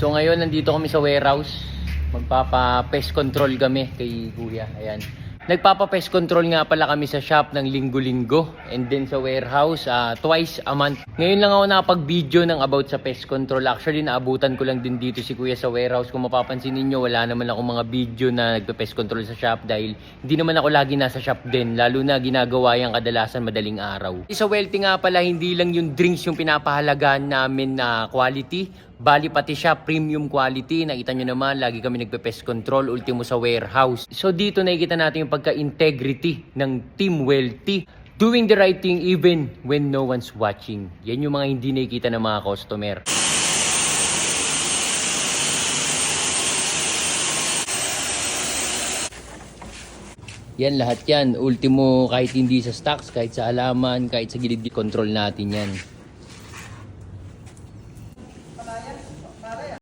So ngayon nandito kami sa warehouse. Magpapa-pest control kami kay Kuya. Ayan. Nagpapa-pest control nga pala kami sa shop ng linggo-linggo and then sa warehouse ah, twice a month. Ngayon lang ako nakapag-video ng about sa pest control. Actually, naabutan ko lang din dito si Kuya sa warehouse. Kung mapapansin ninyo, wala naman ako mga video na nagpe-pest control sa shop dahil hindi naman ako lagi nasa shop din. Lalo na ginagawa yung kadalasan madaling araw. Sa Welty nga pala, hindi lang yung drinks yung pinapahalagaan namin na quality. Bali pati siya premium quality. Nakita nyo naman, lagi kami nagpe-pest control, ultimo sa warehouse. So dito nakikita natin yung pagka-integrity ng Team Wealthy. Doing the right thing even when no one's watching. Yan yung mga hindi nakikita ng mga customer. Yan lahat yan. Ultimo kahit hindi sa stocks, kahit sa alaman, kahit sa gilid control natin yan.